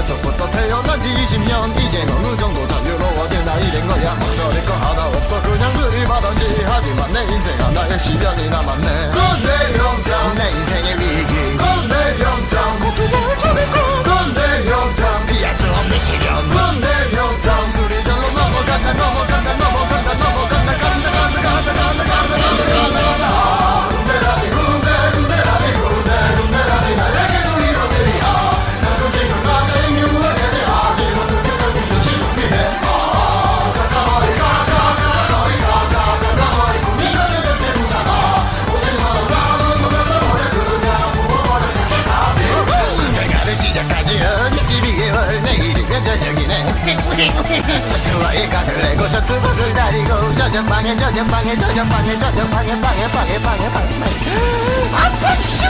어려서부터 태어난 지 20년. 이젠 어느 정도 자유로워진 나이 된 거야. 막설릴 거 하나 없어. 그냥 들이받았지. 하지만 내 인생 하나의 시련이 남았네 저녁이네. 전투와의 각을 내고 전투복을 다리고 저녁방에 저녁방에 저녁방에 저녁방에 방에 방에 방에 방에. 아파 시부해 아 저녁이다 저녁